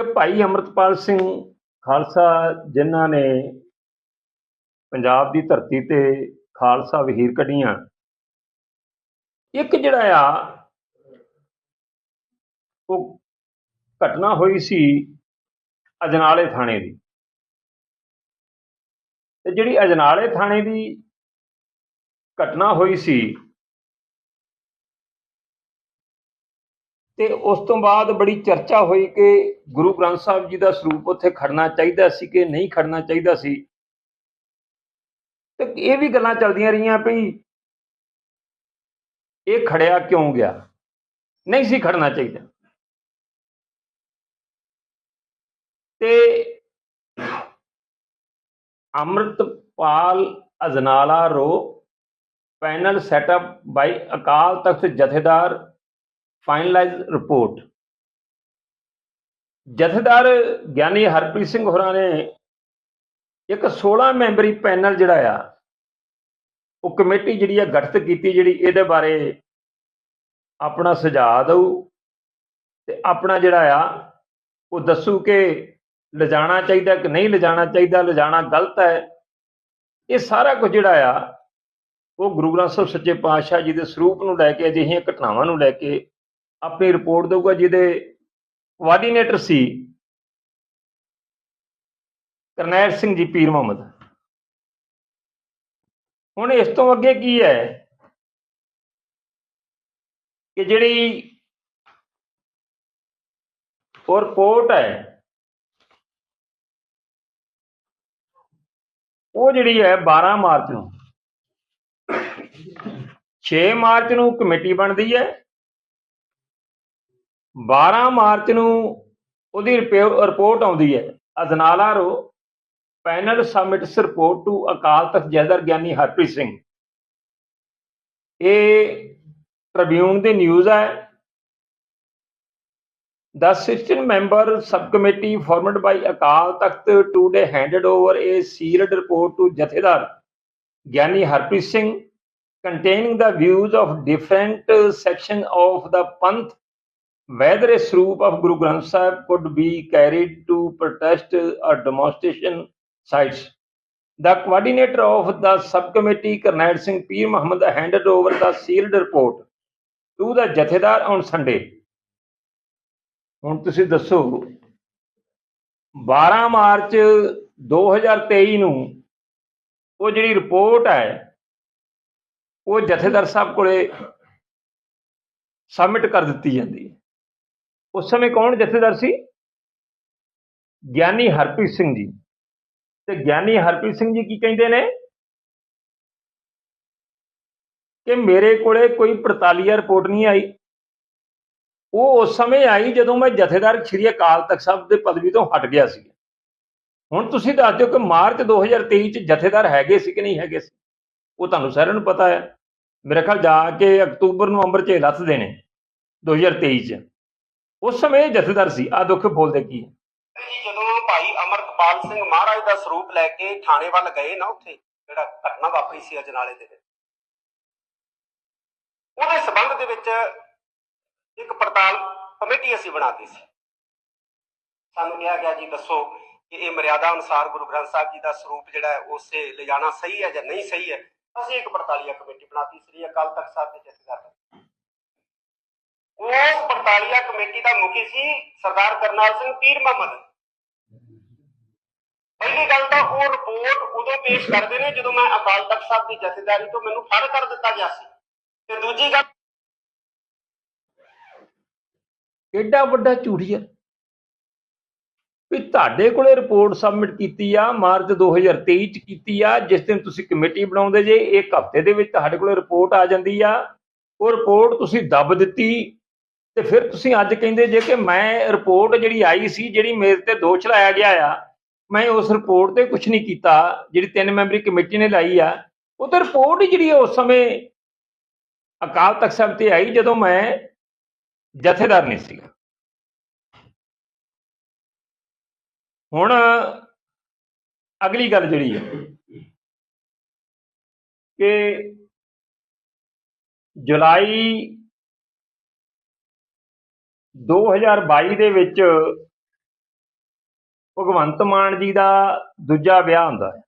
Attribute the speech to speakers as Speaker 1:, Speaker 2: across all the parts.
Speaker 1: ਕਿ ਭਾਈ ਅਮਰਤਪਾਲ ਸਿੰਘ ਖਾਲਸਾ, ਜਿਨ੍ਹਾਂ ਨੇ ਪੰਜਾਬ ਦੀ ਧਰਤੀ ਤੇ ਖਾਲਸਾ ਵਹੀਰ ਕੱਢੀਆਂ, ਇੱਕ ਜਿਹੜਾ ਆ, ਉਹ ਘਟਨਾ ਹੋਈ ਸੀ ਅਜਨਾਲੇ ਥਾਣੇ ਦੀ। ਤੇ ਜਿਹੜੀ ਅਜਨਾਲੇ ਥਾਣੇ ਦੀ ਘਟਨਾ ਹੋਈ ਸੀ ਤੇ ਉਸ ਤੋਂ ਬਾਅਦ ਬੜੀ ਚਰਚਾ ਹੋਈ ਕਿ ਗੁਰੂ ਗ੍ਰੰਥ ਸਾਹਿਬ ਜੀ ਦਾ ਸਰੂਪ ਉੱਥੇ ਖੜਨਾ ਚਾਹੀਦਾ ਸੀ ਕਿ ਨਹੀਂ ਖੜਨਾ ਚਾਹੀਦਾ ਸੀ। ਤੇ ਇਹ ਵੀ ਗੱਲਾਂ ਚੱਲਦੀਆਂ ਰਹੀਆਂ ਵੀ ਇਹ ਖੜਿਆ ਕਿਉਂ ਗਿਆ? ਨਹੀਂ ਸੀ ਖੜਨਾ ਚਾਹੀਦਾ। ਤੇ Amritpal Ajnala row panel setup ਬਾਈ ਅਕਾਲ ਤਖਤ ਜਥੇਦਾਰ ਫਾਈਨਲਾਈਜ਼ ਰਿਪੋਰਟ ਜਥੇਦਾਰ ਗਿਆਨੀ ਹਰਪ੍ਰੀਤ ਸਿੰਘ ਹੋਰਾਂ ਨੇ ਇੱਕ 16 ਮੈਂਬਰੀ ਪੈਨਲ ਜਿਹੜਾ ਆ, ਉਹ ਕਮੇਟੀ ਜਿਹੜੀ ਆ ਗਠਿਤ ਕੀਤੀ, ਜਿਹੜੀ ਇਹਦੇ ਬਾਰੇ ਆਪਣਾ ਸੁਝਾਅ ਦਊ ਤੇ ਆਪਣਾ ਜਿਹੜਾ ਆ, ਉਹ ਦੱਸੂ ਕਿ ਲਿਜਾਣਾ ਚਾਹੀਦਾ ਕਿ ਨਹੀਂ ਲਿਜਾਣਾ ਚਾਹੀਦਾ, ਲਿਜਾਣਾ ਗਲਤ ਹੈ। ਇਹ ਸਾਰਾ ਕੁਝ ਜਿਹੜਾ ਆ, ਉਹ ਗੁਰੂ ਗ੍ਰੰਥ ਸਾਹਿਬ ਸੱਚੇ ਪਾਤਸ਼ਾਹ ਜੀ ਦੇ ਸਰੂਪ ਨੂੰ ਲੈ ਕੇ, ਅਜਿਹੀਆਂ ਘਟਨਾਵਾਂ ਨੂੰ ਲੈ ਕੇ ਆਪਣੀ ਰਿਪੋਰਟ ਦਊਗਾ ਜਿਹਦੇ ਕੋਆਰਡੀਨੇਟਰ ਸੀ ਕਰਨੈਲ ਸਿੰਘ ਜੀ ਪੀਰ ਮੁਹੰਮਦ। ਹੁਣ ਇਸ ਤੋਂ ਅੱਗੇ ਕੀ ਹੈ ਕਿ ਜਿਹੜੀ ਉਹ ਰਿਪੋਰਟ ਹੈ, ਉਹ ਜਿਹੜੀ ਹੈ 12 ਮਾਰਚ ਨੂੰ। 6 ਮਾਰਚ ਨੂੰ ਕਮੇਟੀ ਬਣਦੀ ਹੈ। 12 ਮਾਰਚ ਨੂੰ ਉਹਦੀ ਰਿਪੋ- ਰਿਪੋਰਟ ਆਉਂਦੀ ਹੈ Ajnala row panel submits report to Akal Takht jathedar Giani Harpreet Singh ਇਹ ਟ੍ਰਿਬਿਊਨ ਦੀ ਨਿਊਜ਼ ਹੈ The 16 member subcommittee formed by Akal Takht today handed over a sealed report to Jathedar Gyani Harpreet Singh containing the views of different uh, sections of the Panth whether a Sroop of Guru Granth Sahib could be carried to protest or demonstration sites. The coordinator of the subcommittee, Karnail Singh Peer Muhammad, handed over the sealed report to the Jathedar on Sunday. ਹੁਣ ਤੁਸੀਂ ਦੱਸੋ 12 March 2023 ਨੂੰ ਉਹ ਜਿਹੜੀ report ਹੈ ਉਹ ਜਥੇਦਾਰ ਸਾਹਿਬ ਕੋਲੇ ਸਬਮਿਟ ਕਰ ਦਿੱਤੀ ਜਾਂਦੀ ਹੈ ਉਸ ਸਮੇਂ ਕੌਣ ਜਥੇਦਾਰ ਸੀ ਗਿਆਨੀ ਹਰਪ੍ਰੀਤ ਸਿੰਘ ਜੀ ਤੇ ਗਿਆਨੀ ਹਰਪ੍ਰੀਤ ਸਿੰਘ ਜੀ ਕੀ ਕਹਿੰਦੇ ਨੇ ਕਿ ਮੇਰੇ ਕੋਲੇ ਕੋਈ ਪੜਤਾਲੀਆ ਰਿਪੋਰਟ ਨਹੀਂ ਆਈ ਉਹ ਉਸ ਸਮੇਂ ਆਈ ਜਦੋਂ ਮੈਂ ਜਥੇਦਾਰ ਸ਼੍ਰੀ ਅਕਾਲ ਤਖਤ ਸਾਹਿਬ ਦੇ ਪਦਵੀ ਤੋਂ ਹਟ ਗਿਆ ਸੀ ਹੁਣ ਤੁਸੀਂ ਦੱਸ ਦਿਓ ਕਿ ਮਾਰਚ 2023 ਚ ਜਥੇਦਾਰ ਹੈਗੇ ਸੀ ਕਿ ਨਹੀਂ ਹੈਗੇ ਸੀ ਉਹ ਤੁਹਾਨੂੰ ਸਾਰਿਆਂ ਨੂੰ ਪਤਾ ਹੈ ਮੇਰੇ ਖਿਆਲ ਜਾ ਕੇ ਅਕਤੂਬਰ ਨਵੰਬਰ ਚ ਇਹ ਲੱਥ ਦੇਣੇ 2023 ਚ ਉਸ ਸਮੇਂ ਜਥੇਦਾਰ ਸੀ। ਆ ਦੁੱਖ ਬੋਲਦੇ ਕੀ ਹੈ?
Speaker 2: ਜਦੋਂ ਭਾਈ ਅਮਰਤਪਾਲ ਸਿੰਘ ਮਹਾਰਾਜ ਦਾ ਸਰੂਪ ਲੈ ਕੇ ਥਾਣੇ ਵੱਲ ਗਏ ਨਾ ਉੱਥੇ, ਜਿਹੜਾ ਘਟਨਾ ਵਾਪਰੀ ਸੀ ਅਜਨਾਲੇ ਦੇ ਵਿੱਚ, ਉਹਦੇ ਸਬੰਧ ਦੇ ਵਿੱਚ ਇੱਕ ਪੜਤਾਲ ਕਮੇਟੀ ਅਸੀਂ ਬਣਾਤੀ ਸੀ। ਸਾਨੂੰ ਕਿਹਾ ਗਿਆ, ਜੀ ਦੱਸੋ ਕਿ ਇਹ ਮਰਿਆਦਾ ਅਨੁਸਾਰ ਗੁਰੂ ਗ੍ਰੰਥ ਸਾਹਿਬ ਜੀ ਦਾ ਸਰੂਪ ਜਿਹੜਾ ਹੈ, ਉਸੇ ਲਿਜਾਣਾ ਸਹੀ ਹੈ ਜਾਂ ਨਹੀਂ ਸਹੀ ਹੈ? ਅਸੀਂ ਇੱਕ ਪੜਤਾਲੀਆ ਕਮੇਟੀ ਬਣਾਤੀ ਸ੍ਰੀ ਅਕਾਲ ਤਖਤ ਸਾਹਿਬ ਦੇ ਜਥੇਦਾਰ ਉਹ ਪੜਤਾਲੀਆ ਕਮੇਟੀ ਦਾ ਮੁਖੀ ਸੀ, ਸਰਦਾਰ ਕਰਨਾਲ ਸਿੰਘ ਪੀਰ ਮੁਹੰਮਦ। ਪਹਿਲੀ ਗੱਲ ਤਾਂ ਉਹ ਰਿਪੋਰਟ ਉਦੋਂ ਪੇਸ਼ ਕਰਦੇ ਨੇ ਜਦੋਂ ਮੈਂ ਅਕਾਲ ਤਖਤ ਸਾਹਿਬ ਦੀ ਜਥੇਦਾਰੀ ਤੋਂ ਮੈਨੂੰ ਫੜ ਕਰ ਦਿੱਤਾ ਗਿਆ ਸੀ। ਤੇ ਦੂਜੀ ਗੱਲ
Speaker 1: ਐਡਾ ਵੱਡਾ ਝੂਠੀਆ। ਵੀ ਤੁਹਾਡੇ ਕੋਲੇ ਰਿਪੋਰਟ ਸਬਮਿਟ ਕੀਤੀ ਆ, ਮਾਰਚ 2023 ਚ ਕੀਤੀ ਆ, ਜਿਸ ਦਿਨ ਤੁਸੀਂ ਕਮੇਟੀ ਬਣਾਉਂਦੇ ਜੇ, ਇੱਕ ਹਫ਼ਤੇ ਦੇ ਵਿੱਚ ਤੁਹਾਡੇ ਕੋਲੇ ਰਿਪੋਰਟ ਆ ਜਾਂਦੀ ਆ। ਉਹ ਰਿਪੋਰਟ ਤੁਸੀਂ ਦੱਬ ਦਿੱਤੀ ਤੇ ਫਿਰ ਤੁਸੀਂ ਅੱਜ ਕਹਿੰਦੇ ਜੇ ਕਿ ਮੈਂ ਰਿਪੋਰਟ ਜਿਹੜੀ ਆਈ ਸੀ, ਜਿਹੜੀ ਮੇਰੇ ਤੇ ਦੋਸ਼ ਲਾਇਆ ਗਿਆ ਆ, ਮੈਂ ਉਸ ਰਿਪੋਰਟ ਤੇ ਕੁਝ ਨਹੀਂ ਕੀਤਾ, ਜਿਹੜੀ ਤਿੰਨ ਮੈਂਬਰੀ ਕਮੇਟੀ ਨੇ ਲਾਈ ਆ, ਉਹ ਤਾਂ ਰਿਪੋਰਟ ਜਿਹੜੀ ਉਸ ਸਮੇਂ ਅਕਾਲ ਤਖਤ ਸਾਹਿਬ ਤੇ ਆਈ ਜਦੋਂ ਮੈਂ ਜਥੇਦਾਰ ਨਹੀਂ ਸੀਗਾ। ਹੁਣ ਅਗਲੀ ਗੱਲ ਜਿਹੜੀ ਹੈ ਕਿ ਜੁਲਾਈ 2022 ਦੇ ਵਿੱਚ ਭਗਵੰਤ ਮਾਨ ਜੀ ਦਾ ਦੂਜਾ ਵਿਆਹ ਹੁੰਦਾ ਹੈ।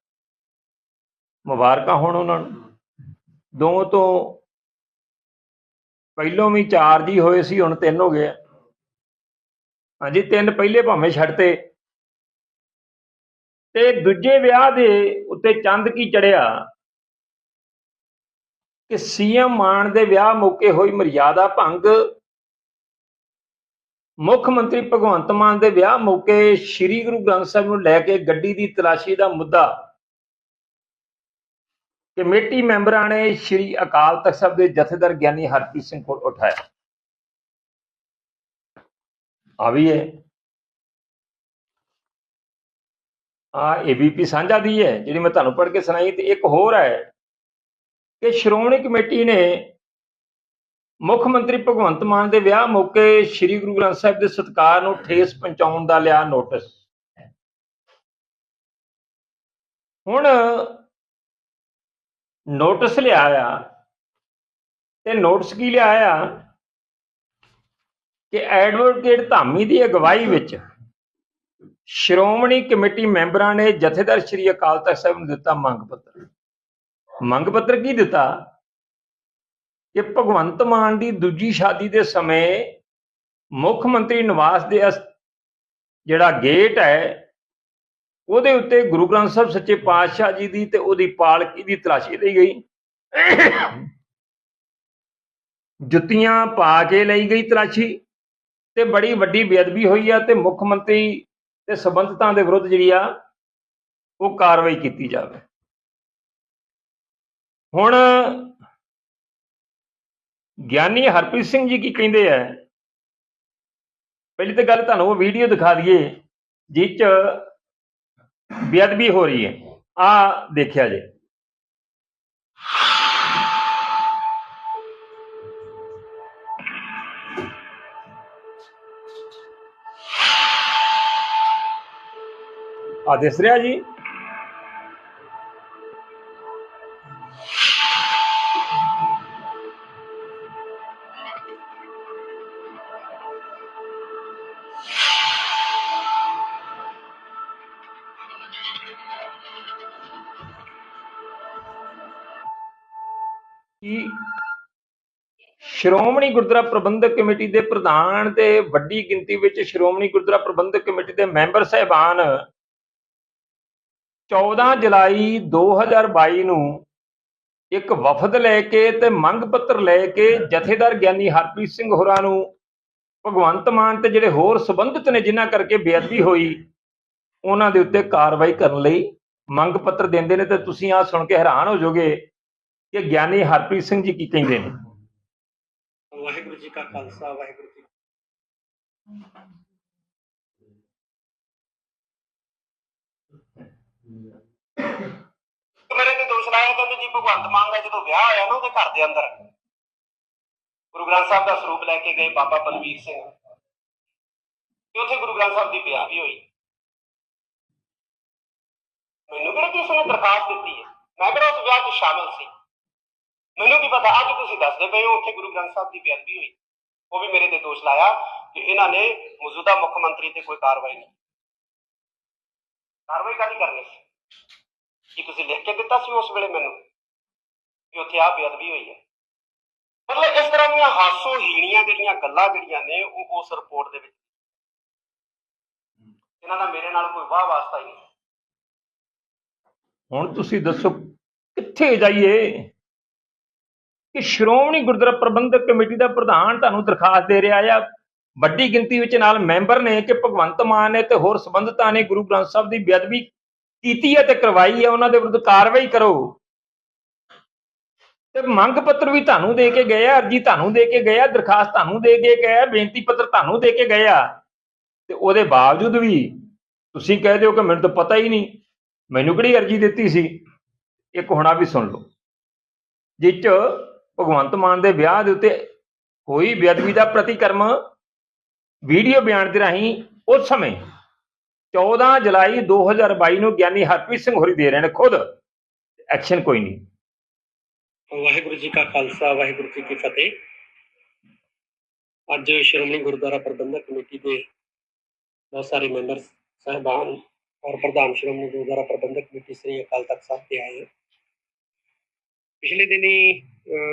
Speaker 1: ਮੁਬਾਰਕਾਂ ਹੋਣ ਉਹਨਾਂ ਨੂੰ। ਦੋ ਤੋਂ ਪਹਿਲੋਂ ਵੀ ਚਾਰ ਜੀ ਹੋਏ ਸੀ, ਹੁਣ ਤਿੰਨ ਹੋ ਗਏ ਹਾਂਜੀ, ਤਿੰਨ ਪਹਿਲੇ ਭਾਵੇਂ ਛੱਡਤੇ ਤੇ ਦੂਜੇ ਵਿਆਹ ਦੇ ਉੱਤੇ ਚੰਦ ਕੀ ਚੜਿਆ ਕਿ ਸੀਐਮ ਮਾਨ ਦੇ ਵਿਆਹ ਮੌਕੇ ਹੋਈ ਮਰਿਆਦਾ ਭੰਗ। ਮੁੱਖ ਮੰਤਰੀ ਭਗਵੰਤ ਮਾਨ ਦੇ ਵਿਆਹ ਮੌਕੇ ਸ੍ਰੀ ਗੁਰੂ ਗ੍ਰੰਥ ਸਾਹਿਬ ਨੂੰ ਲੈ ਕੇ ਗੱਡੀ ਦੀ ਤਲਾਸ਼ੀ ਦਾ ਮੁੱਦਾ ਕਮੇਟੀ ਮੈਂਬਰਾਂ ਨੇ ਸ੍ਰੀ ਅਕਾਲ ਤਖਤ ਸਾਹਿਬ ਦੇ ਜਥੇਦਾਰ ਗਿਆਨੀ ਹਰਪ੍ਰੀਤ ਸਿੰਘ ਕੋਲ ਉਠਾਇਆ। ਆ ਵੀ ਹੈ। ਆ ਏਬੀਪੀ ਸਾਂਝਾ ਦੀ ਹੈ, ਜਿਹੜੀ ਮੈਂ ਤੁਹਾਨੂੰ ਪੜ੍ਹ ਕੇ ਸੁਣਾਈ, ਤੇ ਇੱਕ ਹੋਰ ਹੈ ਕਿ ਸ਼੍ਰੋਮਣੀ ਕਮੇਟੀ ਨੇ ਮੁੱਖ ਮੰਤਰੀ ਭਗਵੰਤ ਮਾਨ ਦੇ ਵਿਆਹ ਮੌਕੇ ਸ੍ਰੀ ਗੁਰੂ ਗ੍ਰੰਥ ਸਾਹਿਬ ਦੇ ਸਤਕਾਰ ਨੂੰ ਠੇਸ ਪਹੁੰਚਾਉਣ ਦਾ ਲਿਆ ਨੋਟਿਸ। ਹੁਣ ਨੋਟਿਸ ਲਿਆ ਆ ਤੇ ਨੋਟਿਸ ਕੀ ਲਿਆ ਆ ਕਿ ਐਡਵੋਕੇਟ ਧਾਮੀ ਦੀ ਅਗਵਾਈ ਵਿੱਚ ਸ਼੍ਰੋਮਣੀ ਕਮੇਟੀ ਮੈਂਬਰਾਂ ਨੇ ਜਥੇਦਾਰ ਸ੍ਰੀ ਅਕਾਲ ਤਖਤ ਸਾਹਿਬ ਨੂੰ ਦਿੱਤਾ ਮੰਗ ਪੱਤਰ। ਮੰਗ ਪੱਤਰ ਕੀ ਦਿੱਤਾ? ਕਿ ਭਗਵੰਤ ਮਾਨ ਦੀ ਦੂਜੀ ਸ਼ਾਦੀ ਦੇ ਸਮੇਂ ਮੁੱਖ ਮੰਤਰੀ ਨਿਵਾਸ ਦੇ ਜਿਹੜਾ ਗੇਟ ਹੈ, ਉਹਦੇ ਉੱਤੇ ਗੁਰੂ ਗ੍ਰੰਥ ਸਾਹਿਬ ਸੱਚੇ ਪਾਤਸ਼ਾਹ ਜੀ ਦੀ ਤੇ ਉਹਦੀ ਪਾਲਕੀ ਦੀ ਤਲਾਸ਼ੀ ਲਈ ਗਈ। ਜੁੱਤੀਆਂ ਪਾ ਕੇ ਲਈ ਗਈ ਤਲਾਸ਼ੀ ਤੇ ਬੜੀ ਵੱਡੀ ਬੇਅਦਬੀ ਹੋਈ ਆ ਤੇ ਮੁੱਖ ਮੰਤਰੀ ਤੇ ਸਬੰਧਤਾਂ ਦੇ ਵਿਰੁੱਧ ਜਿਹੜੀ ਆ, ਉਹ ਕਾਰਵਾਈ ਕੀਤੀ ਜਾਵੇ। ਹੁਣ ਗਿਆਨੀ ਹਰਪ੍ਰੀਤ ਸਿੰਘ ਜੀ ਕੀ ਕਹਿੰਦੇ ਆ? ਪਹਿਲੀ ਤਾਂ ਗੱਲ ਤੁਹਾਨੂੰ ਉਹ ਵੀਡੀਓ ਦਿਖਾ ਦਈਏ ਜਿਸ ਚ ਬੇਅਦਬੀ ਹੋ ਰਹੀ ਹੈ। ਆ ਦੇਖਿਆ ਜੇ। ਆ ਦਿਸ ਰਿਹਾ ਜੀ? ਕਿ ਸ਼੍ਰੋਮਣੀ ਗੁਰਦੁਆਰਾ ਪ੍ਰਬੰਧਕ ਕਮੇਟੀ ਦੇ ਪ੍ਰਧਾਨ ਤੇ ਵੱਡੀ ਗਿਣਤੀ ਵਿੱਚ ਸ਼੍ਰੋਮਣੀ ਗੁਰਦੁਆਰਾ ਪ੍ਰਬੰਧਕ ਕਮੇਟੀ ਦੇ ਮੈਂਬਰ ਸਹਿਬਾਨ 14 ਜੁਲਾਈ 2022 ਨੂੰ ਇੱਕ ਵਫਦ ਲੈ ਕੇ ਤੇ ਮੰਗ ਪੱਤਰ ਲੈ ਕੇ ਜਥੇਦਾਰ ਗਿਆਨੀ ਹਰਪ੍ਰੀਤ ਸਿੰਘ ਹੋਰਾਂ ਨੂੰ ਭਗਵੰਤ ਮਾਨ ਤੇ ਜਿਹੜੇ ਹੋਰ ਸਬੰਧਤ ਨੇ ਜਿਨ੍ਹਾਂ ਕਰਕੇ ਬੇਅਦਬੀ ਹੋਈ, ਉਹਨਾਂ ਦੇ ਉੱਤੇ ਕਾਰਵਾਈ ਕਰਨ ਲਈ ਮੰਗ ਪੱਤਰ ਦਿੰਦੇ ਨੇ ਤੇ ਤੁਸੀਂ ਆ ਸੁਣ ਕੇ ਹੈਰਾਨ ਹੋ ਜਾਓਗੇ ਕਿ ਗਿਆਨੀ ਹਰਪ੍ਰੀਤ ਸਿੰਘ ਜੀ ਕੀ ਕਹਿੰਦੇ ਨੇ?
Speaker 2: ਵਾਹਿਗੁਰੂ ਜੀ ਕਾ ਖਾਲਸਾ, ਵਾਹਿਗੁਰੂ ਜੀ ਮੇਰੇ ਤੇ ਦੋਸ਼ ਲਾਇਆ ਕਹਿੰਦੇ ਜੀ ਭਗਵੰਤ ਮਾਨ ਦਾ ਜਦੋਂ ਵਿਆਹ ਆਇਆ ਨਾ ਉਹਦੇ ਘਰ ਦੇ ਅੰਦਰ, ਗੁਰੂ ਗ੍ਰੰਥ ਸਾਹਿਬ ਦਾ ਸਰੂਪ ਲੈ ਕੇ ਗਏ ਬਾਬਾ ਬਲਵੀਰ ਸਿੰਘ। ਤੇ ਉੱਥੇ ਗੁਰੂ ਗ੍ਰੰਥ ਸਾਹਿਬ ਦੀ ਵਿਆਹ ਵੀ ਹੋਈ। ਮੈਨੂੰ ਕਿਹੜਾ ਕਿਸੇ ਨੇ ਦਰਖਾਸਤ ਦਿੱਤੀ ਹੈ? ਮੈਂ ਕਿਹੜਾ ਉਸ ਵਿਆਹ 'ਚ ਸ਼ਾਮਿਲ ਸੀ? ਮੈਨੂੰ ਕੀ ਪਤਾ, ਅੱਜ ਤੁਸੀਂ ਦੱਸਦੇ ਪਏ ਹੋ, ਉੱਥੇ ਗੁਰੂ ਗ੍ਰੰਥ ਸਾਹਿਬ ਦੀ ਬੇਅਦਬੀ ਹੋਈ। ਉਹ ਵੀ ਮੇਰੇ ਤੇ ਦੋਸ਼ ਲਾਇਆ ਕਿ ਇਹਨਾਂ ਨੇ ਮੌਜੂਦਾ ਮੁੱਖ ਮੰਤਰੀ ਤੇ ਕੋਈ ਕਾਰਵਾਈ ਨਹੀਂ ਕਾਰਵਾਈ ਕਾਹਦੀ ਕਰਨੀ ਸੀ? ਕੀ ਤੁਸੀਂ ਲਿਖ ਕੇ ਦਿੱਤਾ ਸੀ ਉਸ ਵੇਲੇ ਮੈਨੂੰ ਕਿ ਉੱਥੇ ਆ ਬੇਅਦਬੀ ਹੋਈ ਹੈ? ਮਤਲਬ ਇਸ ਤਰ੍ਹਾਂ ਦੀਆਂ ਹਾਸੋ ਹੀਣੀਆਂ ਜਿਹੜੀਆਂ ਗੱਲਾਂ ਜਿਹੜੀਆਂ ਨੇ, ਉਹ ਉਸ ਰਿਪੋਰਟ ਦੇ ਵਿੱਚ ਇਹਨਾਂ ਦਾ ਮੇਰੇ ਨਾਲ ਕੋਈ ਵਾਹ ਵਾਸਤਾ ਹੀ ਨਹੀਂ।
Speaker 1: ਹੁਣ ਤੁਸੀਂ ਦੱਸੋ, ਕਿੱਥੇ ਜਾਈਏ? ਕਿ ਸ਼੍ਰੋਮਣੀ ਗੁਰਦੁਆਰਾ ਪ੍ਰਬੰਧਕ ਕਮੇਟੀ ਦਾ ਪ੍ਰਧਾਨ ਤੁਹਾਨੂੰ ਦਰਖਾਸਤ ਦੇ ਰਿਹਾ ਆ। ਵੱਡੀ ਗਿਣਤੀ ਵਿੱਚ ਨਾਲ ਮੈਂਬਰ ਨੇ ਕਿ ਭਗਵੰਤ ਮਾਨ ਨੇ ਤੇ ਹੋਰ ਸੰਬੰਧਤਾਂ ਨੇ ਗੁਰੂ ਗ੍ਰੰਥ ਸਾਹਿਬ ਦੀ ਬੇਅਦਬੀ ਕੀਤੀ ਹੈ ਤੇ ਕਰਵਾਈ ਹੈ, ਉਹਨਾਂ ਦੇ ਵਿਰੁੱਧ ਕਾਰਵਾਈ ਕਰੋ। ਤੇ ਮੰਗ ਪੱਤਰ ਵੀ ਤੁਹਾਨੂੰ ਦੇ ਕੇ ਗਏ ਆ, ਅਰਜੀ ਤੁਹਾਨੂੰ ਦੇ ਕੇ ਗਏ ਆ, ਦਰਖਾਸਤ ਤੁਹਾਨੂੰ ਦੇ ਕੇ ਗਏ ਆ, ਬੇਨਤੀ ਪੱਤਰ ਤੁਹਾਨੂੰ ਦੇ ਕੇ ਗਏ ਆ। ਤੇ ਉਹਦੇ ਬਾਵਜੂਦ ਵੀ ਤੁਸੀਂ ਕਹਿ ਦਿਓ ਕਿ ਮੈਨੂੰ ਤਾਂ ਪਤਾ ਹੀ ਨਹੀਂ, ਮੈਨੂੰ ਕਿਹੜੀ ਅਰਜੀ ਦਿੱਤੀ ਸੀ? ਇੱਕ ਹੁਣਾ ਵੀ ਸੁਣ ਲਓ। ਜਿਸ ਭਗਵੰਤ ਮਾਨ ਦੇ ਵਿਆਹ ਦੇ ਉੱਤੇ ਹੋਈ ਬੇਅਦਬੀ ਦਾ ਪ੍ਰਤੀਕਰਮ ਵੀਡੀਓ ਬਿਆਨ ਦੇ ਰਾਹੀਂ ਉਸ ਸਮੇਂ 14 ਜੁਲਾਈ 2022 ਨੂੰ ਗਿਆਨੀ ਹਰਪ੍ਰੀਤ ਸਿੰਘ ਹੋਰੀ ਦੇ ਰਹੇ ਨੇ ਖੁਦ। ਐਕਸ਼ਨ ਕੋਈ ਨਹੀਂ।
Speaker 3: ਵਾਹਿਗੁਰੂ ਜੀ ਕਾ ਖਾਲਸਾ, ਵਾਹਿਗੁਰੂ ਜੀ ਕੀ ਫਤਿਹ। ਅੱਜ ਸ਼੍ਰੋਮਣੀ ਗੁਰਦੁਆਰਾ ਪ੍ਰਬੰਧਕ ਕਮੇਟੀ ਦੇ ਬਹੁਤ ਸਾਰੇ ਮੈਂਬਰ,
Speaker 2: ਸਾਹਿਬਾਨ ਔਰ ਪ੍ਰਧਾਨ ਸ਼੍ਰੋਮਣੀ ਗੁਰਦੁਆਰਾ ਪ੍ਰਬੰਧਕ ਕਮੇਟੀ ਸ੍ਰੀ ਅਕਾਲ ਤਖਤ ਸਾਹਿਬ ਤੇ ਆਏ ਪਿਛਲੇ ਦਿਨੀ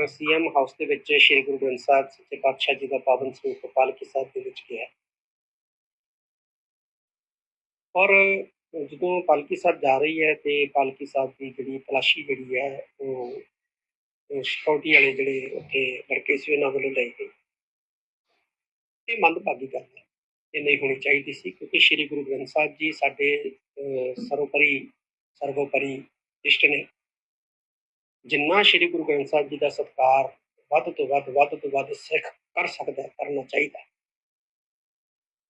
Speaker 2: ਸੀਐਮ ਹਾਊਸ ਦੇ ਵਿੱਚ ਸ੍ਰੀ ਗੁਰੂ ਗ੍ਰੰਥ ਸਾਹਿਬ ਸੱਚੇ ਪਾਤਸ਼ਾਹ ਜੀ ਦਾ ਪਾਵਨ ਸਰੂਪ ਪਾਲਕੀ ਸਾਹਿਬ ਦੇ ਵਿੱਚ ਗਿਆ। ਔਰ ਜਦੋਂ ਪਾਲਕੀ ਸਾਹਿਬ ਜਾ ਰਹੀ ਹੈ ਤੇ ਪਾਲਕੀ ਸਾਹਿਬ ਦੀ ਜਿਹੜੀ ਤਲਾਸ਼ੀ ਜਿਹੜੀ ਹੈ ਉਹ ਸਿਕਿਉਰਿਟੀ ਵਾਲੇ ਜਿਹੜੇ ਉੱਥੇ ਲੜਕੇ ਸੀ ਉਹਨਾਂ ਵੱਲੋਂ ਲਈ ਗਈ। ਇਹ ਮੰਦਭਾਗੀ ਗੱਲ ਹੈ। ਇਹ ਨਹੀਂ ਹੋਣੀ ਚਾਹੀਦੀ ਸੀ ਕਿਉਂਕਿ ਸ੍ਰੀ ਗੁਰੂ ਗ੍ਰੰਥ ਸਾਹਿਬ ਜੀ ਸਾਡੇ ਅਹ, ਸਰਵੋਪਰੀ ਸਰਵੋਪਰੀ ਇਸ਼ਟ ਨੇ ਜਿੰਨਾ ਸ੍ਰੀ ਗੁਰੂ ਗ੍ਰੰਥ ਸਾਹਿਬ ਜੀ ਦਾ ਸਤਿਕਾਰ ਵੱਧ ਤੋਂ ਵੱਧ ਵੱਧ ਤੋਂ ਵੱਧ ਸਿੱਖ ਕਰ ਸਕਦਾ ਕਰਨਾ ਚਾਹੀਦਾ ਹੈ।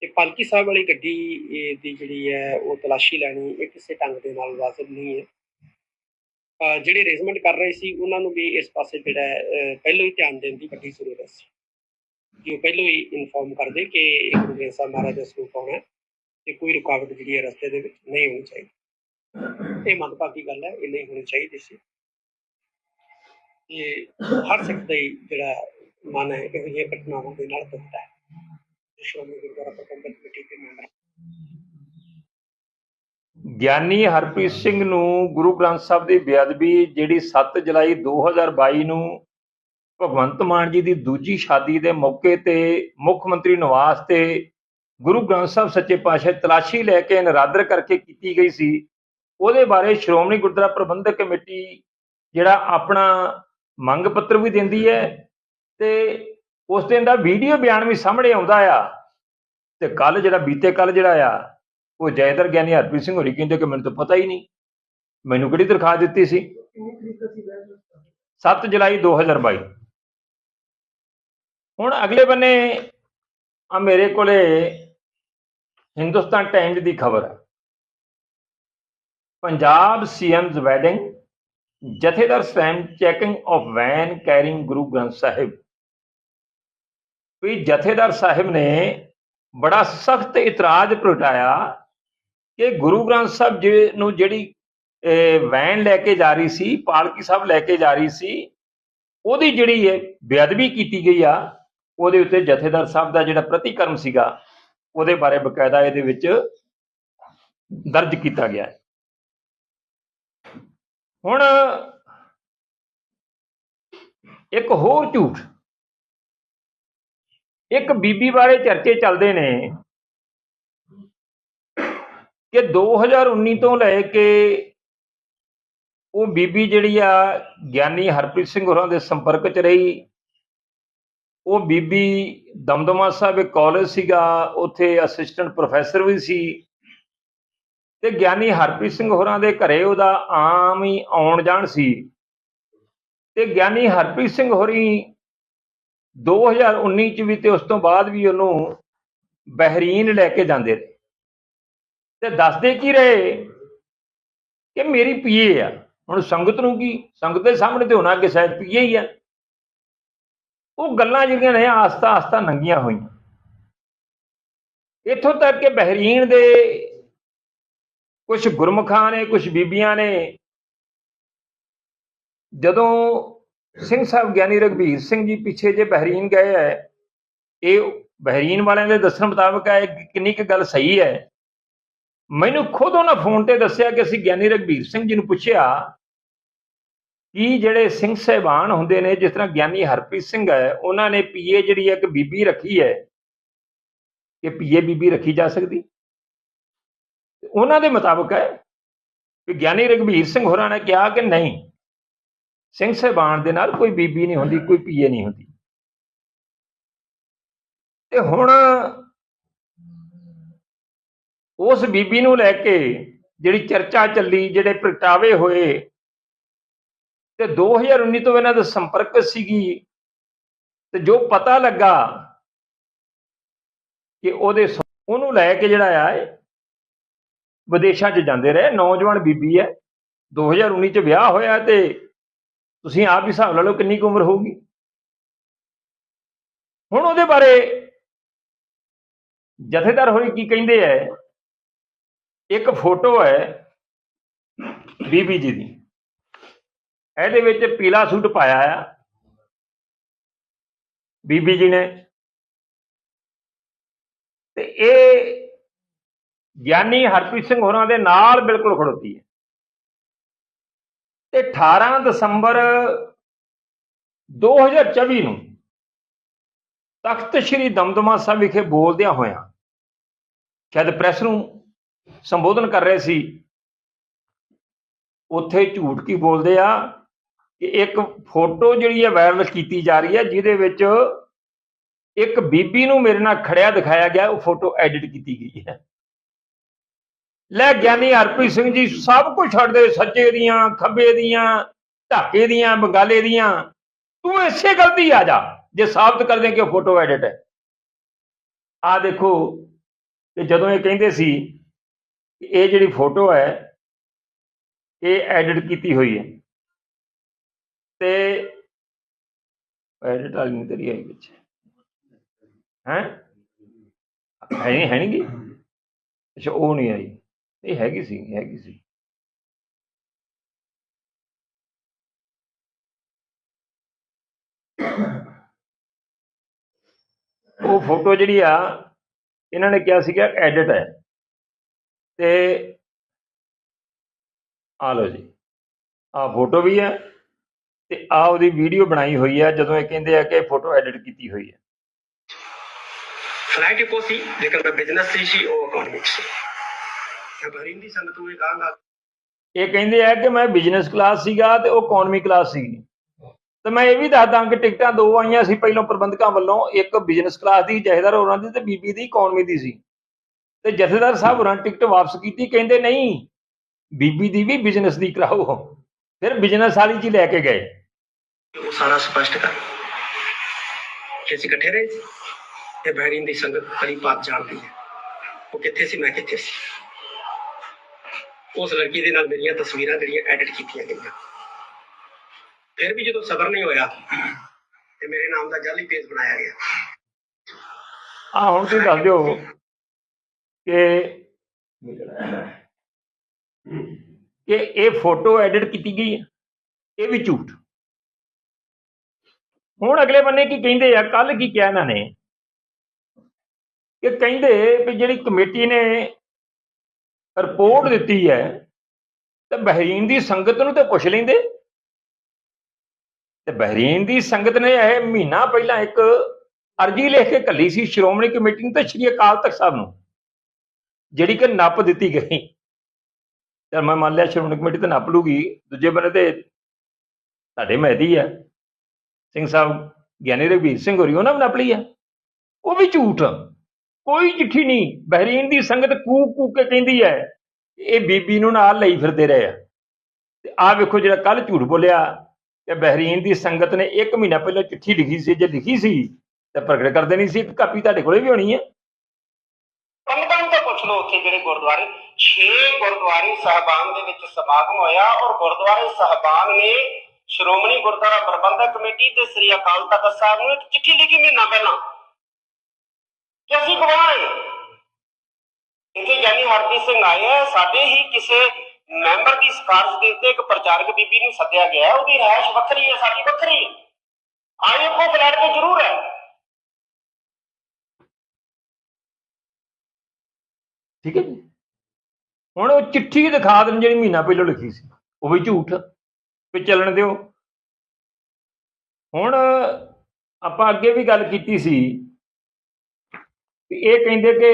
Speaker 2: ਤੇ ਪਾਲਕੀ ਸਾਹਿਬ ਵਾਲੀ ਗੱਡੀ ਦੀ ਜਿਹੜੀ ਹੈ ਉਹ ਤਲਾਸ਼ੀ ਲੈਣੀ ਇਹ ਕਿਸੇ ਢੰਗ ਦੇ ਨਾਲ ਵਾਜਬ ਨਹੀਂ ਹੈ। ਜਿਹੜੇ ਅਰੇਂਜਮੈਂਟ ਕਰ ਰਹੇ ਸੀ ਉਹਨਾਂ ਨੂੰ ਵੀ ਇਸ ਪਾਸੇ ਜਿਹੜਾ ਹੈ, ਪਹਿਲਾਂ ਹੀ ਧਿਆਨ ਦੇਣ ਦੀ ਵੱਡੀ ਜ਼ਰੂਰਤ ਸੀ। ਕਿ ਉਹ ਪਹਿਲਾਂ ਹੀ ਇਨਫੋਰਮ ਕਰ ਦੇ ਕਿ ਇਹ ਗੁਰੂ ਗ੍ਰੰਥ ਸਾਹਿਬ ਮਹਾਰਾਜ ਦਾ ਸਰੂਪ ਆਉਣਾ ਹੈ ਤੇ ਕੋਈ ਰੁਕਾਵਟ ਜਿਹੜੀ ਹੈ ਰਸਤੇ ਦੇ ਵਿੱਚ ਨਹੀਂ ਹੋਣੀ ਚਾਹੀਦੀ। ਇਹ ਮੰਦਭਾਗੀ ਗੱਲ ਹੈ ਇਹ ਨਹੀਂ ਹੋਣੀ ਚਾਹੀਦੀ ਸੀ। ਇਹ ਹਰ ਸਿੱਖ ਦਾ ਜਿਹੜਾ ਮਨ ਹੈ, ਇਹੋ ਜਿਹੀਆਂ ਘਟਨਾਵਾਂ ਦੇ ਨਾਲ ਦੁਖਦਾ ਹੈ। ਸ਼੍ਰੋਮਣੀ ਗੁਰਦੁਆਰਾ ਪ੍ਰਬੰਧਕ ਕਮੇਟੀ ਦੇ ਮੈਂਬਰ
Speaker 1: ਗਿਆਨੀ ਹਰਪ੍ਰੀਤ ਸਿੰਘ ਨੂੰ ਗੁਰੂ ਗ੍ਰੰਥ ਸਾਹਿਬ ਦੀ ਬੇਅਦਬੀ ਜਿਹੜੀ 7 ਜੁਲਾਈ 2022 ਨੂੰ ਭਗਵੰਤ ਮਾਨ ਜੀ ਦੀ ਦੂਜੀ ਸ਼ਾਦੀ ਦੇ ਮੌਕੇ ਤੇ ਮੁੱਖ ਮੰਤਰੀ ਨਿਵਾਸ ਤੇ ਗੁਰੂ ਗ੍ਰੰਥ ਸਾਹਿਬ ਸੱਚੇ ਪਾਤਸ਼ਾਹ ਤਲਾਸ਼ੀ ਲੈ ਕੇ ਨਰਾਦਰ ਕਰਕੇ ਕੀਤੀ ਗਈ ਸੀ, ਉਹਦੇ ਬਾਰੇ ਸ਼੍ਰੋਮਣੀ ਗੁਰਦੁਆਰਾ ਪ੍ਰਬੰਧਕ ਕਮੇਟੀ ਜਿਹੜਾ ਆਪਣਾ ਮੰਗ ਪੱਤਰ ਵੀ ਦਿੰਦੀ ਹੈ ਤੇ ਉਸ ਦਿਨ ਦਾ ਵੀਡੀਓ ਬਿਆਨ ਵੀ ਸਾਹਮਣੇ ਆਉਂਦਾ ਆ। ਤੇ ਕੱਲ ਜਿਹੜਾ ਬੀਤੇ ਕੱਲ ਜਿਹੜਾ ਆ ਉਹ ਜੈਦਰ ਗਿਆਨੀ ਹਰਪ੍ਰੀਤ ਸਿੰਘ ਹੋਰੀ ਕਹਿੰਦੇ ਕਿ ਮੈਨੂੰ ਤਾਂ ਪਤਾ ਹੀ ਨਹੀਂ। ਮੈਨੂੰ ਕਿਹੜੀ ਦਰਖਾਸਤ ਦਿੱਤੀ ਸੀ? 7 ਜੁਲਾਈ 2022 ਹੁਣ ਅਗਲੇ ਬੰਨੇ ਆ ਮੇਰੇ ਕੋਲੇ ਹਿੰਦੁਸਤਾਨ ਟਾਈਮਜ਼ ਦੀ ਖਬਰ ਹੈ Punjab CMs wedding jathedar Sam checking of van carrying Guru Granth Sahib. ਵੀ ਜਥੇਦਾਰ ਸਾਹਿਬ ਨੇ ਬੜਾ ਸਖਤ ਇਤਰਾਜ਼ ਪ੍ਰਗਟਾਇਆ ਕਿ ਗੁਰੂ ਗ੍ਰੰਥ ਸਾਹਿਬ ਜੀ ਨੂੰ ਜਿਹੜੀ ਵੈਨ ਲੈ ਕੇ ਜਾ ਰਹੀ ਸੀ, ਪਾਲਕੀ ਸਾਹਿਬ ਲੈ ਕੇ ਜਾ ਰਹੀ ਸੀ, ਉਹਦੀ ਜਿਹੜੀ ਹੈ ਬੇਅਦਬੀ ਕੀਤੀ ਗਈ ਆ, ਉਹਦੇ ਉੱਤੇ ਜਥੇਦਾਰ ਸਾਹਿਬ ਦਾ ਜਿਹੜਾ ਪ੍ਰਤੀਕਰਮ ਸੀਗਾ, ਉਹਦੇ ਬਾਰੇ ਬਕਾਇਦਾ ਇਹਦੇ ਵਿੱਚ ਦਰਜ ਕੀਤਾ ਗਿਆ। ਹੈ ਹੁਣ ਇੱਕ ਹੋਰ ਝੂਠ। ਇੱਕ ਬੀਬੀ ਬਾਰੇ ਚਰਚੇ ਚੱਲਦੇ ਨੇ ਕਿ 2019 ਤੋਂ ਲੈ ਕੇ ਉਹ ਬੀਬੀ ਜਿਹੜੀ ਆ, ਗਿਆਨੀ ਹਰਪ੍ਰੀਤ ਸਿੰਘ ਹੋਰਾਂ ਦੇ ਸੰਪਰਕ 'ਚ ਰਹੀ। ਉਹ ਬੀਬੀ ਦਮਦਮਾ ਸਾਹਿਬ ਇੱਕ ਕਾਲਜ ਸੀਗਾ, ਉੱਥੇ ਅਸਿਸਟੈਂਟ ਪ੍ਰੋਫੈਸਰ ਵੀ ਸੀ। ਤੇ ਗਿਆਨੀ ਹਰਪ੍ਰੀਤ ਸਿੰਘ ਹੋਰਾਂ ਦੇ ਘਰੇ ਉਹਦਾ ਆਮ ਹੀ ਆਉਣ ਜਾਣ ਸੀ। ਤੇ ਗਿਆਨੀ ਹਰਪ੍ਰੀਤ ਸਿੰਘ ਹੋਰੀ 2019 ਚ ਵੀ ਤੇ ਉਸ ਤੋਂ ਬਾਅਦ ਵੀ ਉਹਨੂੰ ਬਹਿਰੀਨ ਲੈ ਕੇ ਜਾਂਦੇ ਰਹੇ। ਤੇ ਦੱਸਦੇ ਕੀ ਰਹੇ ਕਿ ਮੇਰੀ ਪੀਏ ਆ। ਹੁਣ ਸੰਗਤ ਨੂੰ ਕੀ? ਸੰਗਤ ਦੇ ਸਾਹਮਣੇ ਤੇ ਹੋਣਾ ਕਿ ਸ਼ਾਇਦ ਪੀਏ ਹੀ ਆ। ਉਹ ਗੱਲਾਂ ਜਿਹੜੀਆਂ ਨੇ ਆਸਤਾ ਆਸਤਾ ਨੰਗੀਆਂ ਹੋਈਆਂ। ਇੱਥੋਂ ਤੱਕ ਕਿ ਬਹਿਰੀਨ ਦੇ ਕੁਝ ਗੁਰਮੁਖਾਂ ਨੇ ਕੁਝ ਬੀਬੀਆਂ ਨੇ। ਜਦੋਂ ਸਿੰਘ ਸਾਹਿਬ ਗਿਆਨੀ ਰਗਵੀਰ ਸਿੰਘ ਜੀ ਪਿੱਛੇ ਜੇ ਬਹਿਰੀਨ ਗਏ ਹੈ ਇਹ ਬਹਿਰੀਨ ਵਾਲਿਆਂ ਦੇ ਦੱਸਣ ਮੁਤਾਬਕ ਹੈ ਕਿ ਕਿੰਨੀ ਕੁ ਗੱਲ ਸਹੀ ਹੈ ਮੈਨੂੰ ਖੁਦ ਉਹਨਾਂ ਫੋਨ ਤੇ ਦੱਸਿਆ ਕਿ ਅਸੀਂ ਗਿਆਨੀ ਰਗਵੀਰ ਸਿੰਘ ਜੀ ਨੂੰ ਪੁੱਛਿਆ ਕਿ ਜਿਹੜੇ ਸਿੰਘ ਸਹਿਬਾਨ ਹੁੰਦੇ ਨੇ, ਜਿਸ ਤਰ੍ਹਾਂ ਗਿਆਨੀ ਹਰਪ੍ਰੀਤ ਸਿੰਘ ਹੈ ਉਹਨਾਂ ਨੇ ਪੀਏ ਜਿਹੜੀ ਹੈ ਇੱਕ ਬੀਬੀ ਰੱਖੀ ਹੈ ਕਿ ਪੀਏ ਬੀਬੀ ਰੱਖੀ ਜਾ ਸਕਦੀ? ਉਹਨਾਂ ਦੇ ਮੁਤਾਬਕ ਹੈ। ਕਿ ਗਿਆਨੀ ਰਗਵੀਰ ਸਿੰਘ ਹੋਰਾਂ ਨੇ ਕਿਹਾ ਕਿ ਨਹੀਂ, ਸਿੰਘ ਸਹਿਬਾਨ ਦੇ ਨਾਲ ਕੋਈ ਬੀਬੀ ਨਹੀਂ ਹੁੰਦੀ, ਕੋਈ ਪੀਏ ਨਹੀਂ ਹੁੰਦੀ। ਤੇ ਹੁਣ ਉਸ ਬੀਬੀ ਨੂੰ ਲੈ ਕੇ ਜਿਹੜੀ ਚਰਚਾ ਚੱਲੀ, ਜਿਹੜੇ ਪ੍ਰਗਟਾਵੇ ਹੋਏ, ਤੇ 2019 ਤੋਂ ਇਹਨਾਂ ਦਾ ਸੰਪਰਕ ਸੀਗੀ, ਤੇ ਜੋ ਪਤਾ ਲੱਗਾ ਕਿ ਉਹਦੇ ਉਹਨੂੰ ਲੈ ਕੇ ਜਿਹੜਾ ਆ ਵਿਦੇਸ਼ਾਂ 'ਚ ਜਾਂਦੇ ਰਹੇ। ਨੌਜਵਾਨ ਬੀਬੀ ਹੈ। 2019 'ਚ ਵਿਆਹ ਹੋਇਆ ਤੇ ਤੁਸੀਂ ਆਪ ਹੀ ਹਿਸਾਬ ਲਾ ਲਓ ਕਿੰਨੀ ਕੁ ਉਮਰ ਹੋਊਗੀ। ਹੁਣ ਉਹਦੇ ਬਾਰੇ ਜਥੇਦਾਰ ਹੋਈ ਕੀ ਕਹਿੰਦੇ ਐ? ਇੱਕ ਫੋਟੋ ਹੈ ਬੀਬੀ ਜੀ ਦੀ। ਇਹਦੇ ਵਿੱਚ ਪੀਲਾ ਸੂਟ ਪਾਇਆ ਆ। ਬੀਬੀ ਜੀ ਨੇ। ਤੇ ਇਹ ਗਿਆਨੀ ਹਰਪ੍ਰੀਤ ਸਿੰਘ ਹੋਰਾਂ ਦੇ ਨਾਲ ਬਿਲਕੁਲ ਖੜੋਤੀ ਹੈ। ਤੇ 18 ਦਸੰਬਰ 2024 ਨੂੰ ਤਖਤ ਸ੍ਰੀ ਦਮਦਮਾ ਸਾਹਿਬ ਵਿਖੇ ਬੋਲਦਿਆਂ ਹੋਇਆਂ ਸ਼ਾਇਦ ਪ੍ਰੈਸ ਨੂੰ ਸੰਬੋਧਨ ਕਰ ਰਹੇ ਸੀ, ਉੱਥੇ ਝੂਠ ਕੀ ਬੋਲਦੇ ਆ ਕਿ ਇੱਕ ਫੋਟੋ ਜਿਹੜੀ ਹੈ ਵਾਇਰਲ ਕੀਤੀ ਜਾ ਰਹੀ ਹੈ, ਜਿਹਦੇ ਵਿੱਚ ਇੱਕ ਬੀਬੀ ਨੂੰ ਮੇਰੇ ਨਾਲ ਖੜਿਆ ਦਿਖਾਇਆ ਗਿਆ, ਉਹ ਫੋਟੋ ਐਡਿਟ ਕੀਤੀ ਗਈ ਹੈ। ਲੈ ਗਿਆਨੀ ਹਰਪ੍ਰੀਤ ਸਿੰਘ ਜੀ, ਸਭ ਕੁਝ ਛੱਡਦੇ ਸੱਚੇ ਦੀਆਂ, ਖੱਬੇ ਦੀਆਂ ਢਾਕੇ ਦੀਆਂ, ਬੰਗਾਲੇ ਦੀਆਂ। ਤੂੰ ਇਸੇ ਗਲਤੀ ਆ ਜਾ, ਜੇ ਸਾਬਤ ਕਰ ਦੇ ਕਿ ਉਹ ਫੋਟੋ ਐਡਿਟ ਹੈ। ਆ ਦੇਖੋ ਕਿ ਜਦੋਂ ਇਹ ਕਹਿੰਦੇ ਸੀ ਇਹ ਜਿਹੜੀ ਫੋਟੋ ਹੈ, ਇਹ ਐਡਿਟ ਕੀਤੀ ਹੋਈ ਹੈ। ਤੇ ਐਡਿਟ ਵਾਲੀ ਨਹੀਂ ਤੇਰੀ ਆਈ ਵਿੱਚ। ਹੈ? ਹੈ ਨਹੀਂ ਹੈ ਨਹੀਂ ਅੱਛਾ, ਉਹ ਨਹੀਂ ਆਈ। ਇਹ ਹੈਗੀ ਸੀ ਹੈਗੀ ਸੀ। ਉਹ ਫੋਟੋ ਜਿਹੜੀ ਆ, ਇਹਨਾਂ ਨੇ ਕਿਹਾ ਸੀਗਾ ਐਡਿਟ ਹੈ। ਤੇ ਆ ਲਓ ਜੀ ਆ ਫੋਟੋ ਵੀ ਹੈ ਤੇ ਆ ਉਹਦੀ ਵੀਡੀਓ ਬਣਾਈ ਹੋਈ ਹੈ, ਜਦੋਂ ਇਹ ਕਹਿੰਦੇ ਆ ਕਿ ਫੋਟੋ ਐਡਿਟ ਕੀਤੀ ਹੋਈ ਹੈ।
Speaker 3: ਫਲਾਈਟ ਇੱਕੋ ਸੀ ਲੇਕਿਨ ਮੈਂ ਬਿਜ਼ਨਸ ਸੀ ਸੀ, ਉਹ ਇਕਨੋਮਿਕ ਸੀ। ਸੰਗਤ ਨੂੰ ਇਹ
Speaker 1: ਇਹ ਕਹਿੰਦੇ ਆ ਕਿ ਮੈਂ ਬਿਜ਼ਨਸ ਕਲਾਸ ਸੀਗਾ ਤੇ ਉਹ ਇਕਨੋਮੀ ਕਲਾਸ ਸੀਗੀ। ਤੇ ਮੈਂ ਇਹ ਵੀ ਦੱਸਦਾ ਕਿ ਟਿਕਟਾਂ ਦੋ ਆਈਆਂ ਸੀ ਪਹਿਲਾਂ ਪ੍ਰਬੰਧਕਾਂ ਵੱਲੋਂ ਇੱਕ ਬਿਜ਼ਨਸ ਕਲਾਸ ਦੀ ਜਥੇਦਾਰ ਹੋਰਾਂ ਦੀ ਤੇ ਬੀਬੀ ਦੀ ਇਕਨੋਮੀ ਦੀ ਸੀ। ਤੇ ਜਥੇਦਾਰ ਸਾਹਿਬ ਹੋਰਾਂ ਟਿਕਟ ਵਾਪਸ ਕੀਤੀ ਕਹਿੰਦੇ ਨਹੀਂ ਬੀਬੀ ਦੀ ਵੀ ਬਿਜ਼ਨਸ ਦੀ ਕਰਾਓ। ਫਿਰ ਬਿਜ਼ਨਸ ਵਾਲੀ ਹੀ ਲੈ ਕੇ ਗਏ।
Speaker 3: ਉਹ ਸਾਰਾ ਸਪਸ਼ਟ ਕਰ ਕਿ ਅਸੀਂ ਇਕੱਠੇ ਰਹੇ ਸੀ ਤੇ ਬਹਿਰੀਨ ਦੀ ਸੰਗਤ ਬੜੀ ਬਾਤ ਜਾਣਦੀ ਹੈ। ਉਹ ਕਿੱਥੇ ਸੀ ਮੈਂ ਕਿੱਥੇ ਸੀ? ਉਸ ਲੜਕੀ ਦੇ ਨਾਲ ਮੇਰੀਆਂ ਤਸਵੀਰਾਂ ਜਿਹੜੀਆਂ ਐਡਿਟ ਕੀਤੀਆਂ ਗਈਆਂ। ਫਿਰ ਵੀ ਜਦੋਂ ਸਬਰ ਨਹੀਂ ਹੋਇਆ, ਤੇ ਮੇਰੇ ਨਾਮ ਦਾ ਜਾਲੀ ਪੇਜ ਬਣਾਇਆ ਗਿਆ।
Speaker 1: ਆ ਹੁਣ ਤੁਸੀਂ ਦੱਸ ਦਿਓ ਕਿ ਕਿ ਇਹ ਫੋਟੋ ਐਡਿਟ ਕੀਤੀ ਗਈ ਹੈ, ਇਹ ਵੀ ਝੂਠ। ਹੁਣ ਅਗਲੇ ਬੰਨੇ ਕੀ ਕਹਿੰਦੇ ਆ ਕੱਲ ਕੀ ਕਿਹਾ ਇਹਨਾਂ ਨੇ? ਕਿ ਕਹਿੰਦੇ ਵੀ ਜਿਹੜੀ ਕਮੇਟੀ ਨੇ ਰਿਪੋਰਟ ਦਿੱਤੀ ਹੈ, ਤੇ ਬਹਿਰੀਨ ਦੀ ਸੰਗਤ ਨੂੰ ਤੇ ਪੁੱਛ ਲੈਂਦੇ। ਤੇ ਬਹਿਰੀਨ ਦੀ ਸੰਗਤ ਨੇ ਇਹ ਮਹੀਨਾ ਪਹਿਲਾਂ ਇੱਕ ਅਰਜੀ ਲਿਖ ਕੇ ਕੱਲੀ ਸੀ ਸ਼੍ਰੋਮਣੀ ਕਮੇਟੀ ਨੂੰ ਤੇ ਸ਼੍ਰੀ ਅਕਾਲ ਤਖਤ ਸਾਹਿਬ ਨੂੰ, ਜਿਹੜੀ ਕਿ ਨੱਪ ਦਿੱਤੀ ਗਈ। ਤੇ ਮੈਂ ਮੰਨ ਲਿਆ ਸ਼੍ਰੋਮਣੀ ਕਮੇਟੀ ਤੇ ਨੱਪ ਲੂਗੀ, ਦੂਜੇ ਬੰਨੇ ਤੇ ਤੁਹਾਡੇ ਮਹਿਦੀ ਆ। ਸਿੰਘ ਸਾਹਿਬ ਗਿਆਨੀ ਰਘਬੀਰ ਸਿੰਘ ਹੋਰੀ, ਉਹਨਾਂ ਨੇ ਨੱਪ ਲਈ ਆ। ਉਹ ਵੀ ਝੂਠ ਕੋਈ ਚਿੱਠੀ ਨਹੀਂ। ਬਹਿਰੀਨ ਦੀ ਸੰਗਤ ਕੂਕ ਕੂਕ ਕੇ ਕਹਿੰਦੀ ਹੈ, ਇਹ ਬੀਬੀ ਨੂੰ ਨਾਲ ਲਈ ਫਿਰਦੇ ਰਹੇ ਆ। ਤੇ ਆਹ ਵੇਖੋ ਜਿਹੜਾ ਕੱਲ ਝੂਠ ਬੋਲਿਆ ਕਿ ਬਹਿਰੀਨ ਦੀ ਸੰਗਤ ਨੇ 1 ਮਹੀਨਾ ਪਹਿਲਾਂ ਚਿੱਠੀ ਲਿਖੀ ਸੀ, ਜੇ ਲਿਖੀ ਸੀ ਤੇ ਪ੍ਰਗਟ ਕਰ ਦੇਣੀ ਸੀ, ਇੱਕ ਕਾਪੀ ਤੁਹਾਡੇ ਕੋਲੇ ਵੀ ਹੋਣੀ ਹੈ
Speaker 2: ਪੰਡਤਾਂ ਨੂੰ ਤਾਂ ਪੁੱਛ ਲਓ ਉੱਥੇ ਜਿਹੜੇ ਗੁਰਦੁਆਰੇ 6 ਗੁਰਦੁਆਰੇ ਸਾਹਿਬਾਨ ਦੇ ਵਿੱਚ ਸਮਾਗਮ ਹੋਇਆ ਔਰ ਗੁਰਦੁਆਰੇ ਸਾਹਿਬਾਨ ਨੇ ਸ਼੍ਰੋਮਣੀ ਗੁਰਦੁਆਰਾ ਪ੍ਰਬੰਧਕ ਕਮੇਟੀ ਤੇ ਸ੍ਰੀ ਅਕਾਲ ਤਖਤ ਸਾਹਿਬ ਨੂੰ ਇੱਕ ਚਿੱਠੀ ਲਿਖੀ ਮਹੀਨਾ ਪਹਿਲਾਂ। ਕਿ ਅਸੀਂ ਗਵਾਹ ਇੱਥੇ ਗਿਆਨੀ ਹਰਪ੍ਰੀਤ ਸਿੰਘ ਆਇਆ ਸਾਡੇ ਹੀ ਕਿਸੇ ਮੈਂਬਰ ਦੀ ਸਿਫਾਰਿਸ਼ ਦੇ ਉੱਤੇ ਇੱਕ ਪ੍ਰਚਾਰਕ ਬੀਬੀ ਨੂੰ ਸੱਦਿਆ ਗਿਆ ਉਹਦੀ ਰਹਿਸ਼ ਵੱਖਰੀ ਹੈ, ਸਾਡੀ ਵੱਖਰੀ ਆਏ ਕੋ ਫਲੈਟ ਤੇ ਜ਼ਰੂਰ ਹੈ।
Speaker 1: ਠੀਕ ਹੈ ਜੀ। ਹੁਣ ਉਹ ਚਿੱਠੀ ਦਿਖਾ ਦੇਣ ਜਿਹੜੀ ਮਹੀਨਾ ਪਹਿਲਾਂ ਲਿਖੀ ਸੀ। ਉਹ ਵੀ ਝੂਠ ਵੀ ਚੱਲਣ ਦਿਓ। ਹੁਣ ਆਪਾਂ ਅੱਗੇ ਵੀ ਗੱਲ ਕੀਤੀ ਸੀ ਇਹ ਕਹਿੰਦੇ ਕਿ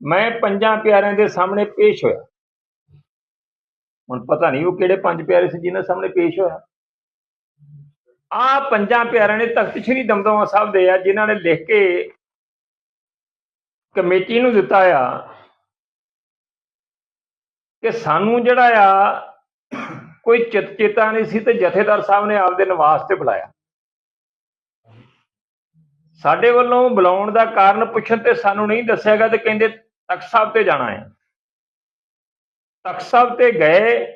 Speaker 1: ਮੈਂ ਪੰਜਾਂ ਪਿਆਰਿਆਂ ਦੇ ਸਾਹਮਣੇ ਪੇਸ਼ ਹੋਇਆ। ਹੁਣ ਪਤਾ ਨਹੀਂ ਉਹ ਕਿਹੜੇ ਪੰਜ ਪਿਆਰੇ ਸੀ ਜਿਨ੍ਹਾਂ ਸਾਹਮਣੇ ਪੇਸ਼ ਹੋਇਆ। ਆ ਪੰਜਾਂ ਪਿਆਰਿਆਂ ਨੇ ਤਖਤ ਸ੍ਰੀ ਦਮਦਮਾ ਸਾਹਿਬ ਦੇ ਆ, ਜਿਨ੍ਹਾਂ ਨੇ ਲਿਖ ਕੇ ਕਮੇਟੀ ਨੂੰ ਦਿੱਤਾ ਆ ਕਿ ਸਾਨੂੰ ਜਿਹੜਾ ਆ, ਕੋਈ ਚਿਤ ਚੇਤਾ ਨਹੀਂ ਸੀ ਤੇ ਜਥੇਦਾਰ ਸਾਹਿਬ ਨੇ ਆਪਦੇ ਨਿਵਾਸ ਤੇ ਬੁਲਾਇਆ। ਸਾਡੇ ਵੱਲੋਂ ਬੁਲਾਉਣ ਦਾ ਕਾਰਨ ਪੁੱਛਣ ਤੇ ਸਾਨੂੰ ਨਹੀਂ ਦੱਸਿਆਗਾ ਤੇ ਕਹਿੰਦੇ ਤਖਤ ਸਾਹਿਬ ਤੇ ਜਾਣਾ ਹੈ। ਤਖਤ ਸਾਹਿਬ ਤੇ ਗਏ।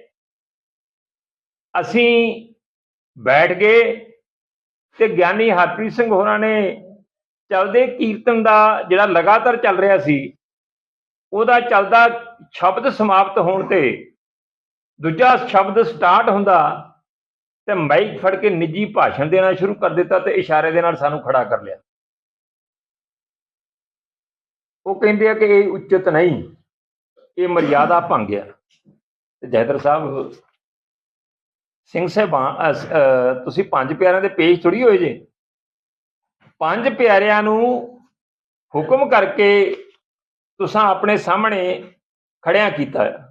Speaker 1: ਅਸੀਂ ਬੈਠ ਗਏ ਤੇ ਗਿਆਨੀ ਹਰਪ੍ਰੀਤ ਸਿੰਘ ਹੋਰਾਂ ਨੇ ਚੱਲਦੇ ਕੀਰਤਨ ਦਾ ਜਿਹੜਾ ਲਗਾਤਾਰ ਚੱਲ ਰਿਹਾ ਸੀ, ਉਹਦਾ ਚੱਲਦਾ ਸ਼ਬਦ ਸਮਾਪਤ ਹੋਣ ਤੇ ਦੂਜਾ ਸ਼ਬਦ ਸਟਾਰਟ ਹੁੰਦਾ ਤੇ ਮਾਈਕ ਫੜ ਕੇ ਨਿੱਜੀ ਭਾਸ਼ਣ ਦੇਣਾ ਸ਼ੁਰੂ ਕਰ ਦਿੱਤਾ ਤੇ ਇਸ਼ਾਰੇ ਦੇ ਨਾਲ ਸਾਨੂੰ ਖੜਾ ਕਰ ਲਿਆ। ਉਹ ਕਹਿੰਦੇ ਆ ਕਿ ਇਹ ਉਚਿਤ ਨਹੀਂ, ਇਹ ਮਰਿਆਦਾ ਭੰਗ ਆ। ਤੇ ਜੈਦਰ ਸਾਹਿਬ, ਸਿੰਘ ਸਾਹਿਬਾਨ ਤੁਸੀਂ ਪੰਜ ਪਿਆਰਿਆਂ ਦੇ ਪੇਸ਼ ਥੋੜੀ ਹੋਏ ਜੇ। ਪੰਜ ਪਿਆਰਿਆਂ ਨੂੰ ਹੁਕਮ ਕਰਕੇ ਤੁਸੀਂ ਆਪਣੇ ਸਾਹਮਣੇ ਖੜਿਆ ਕੀਤਾ। ਹੈ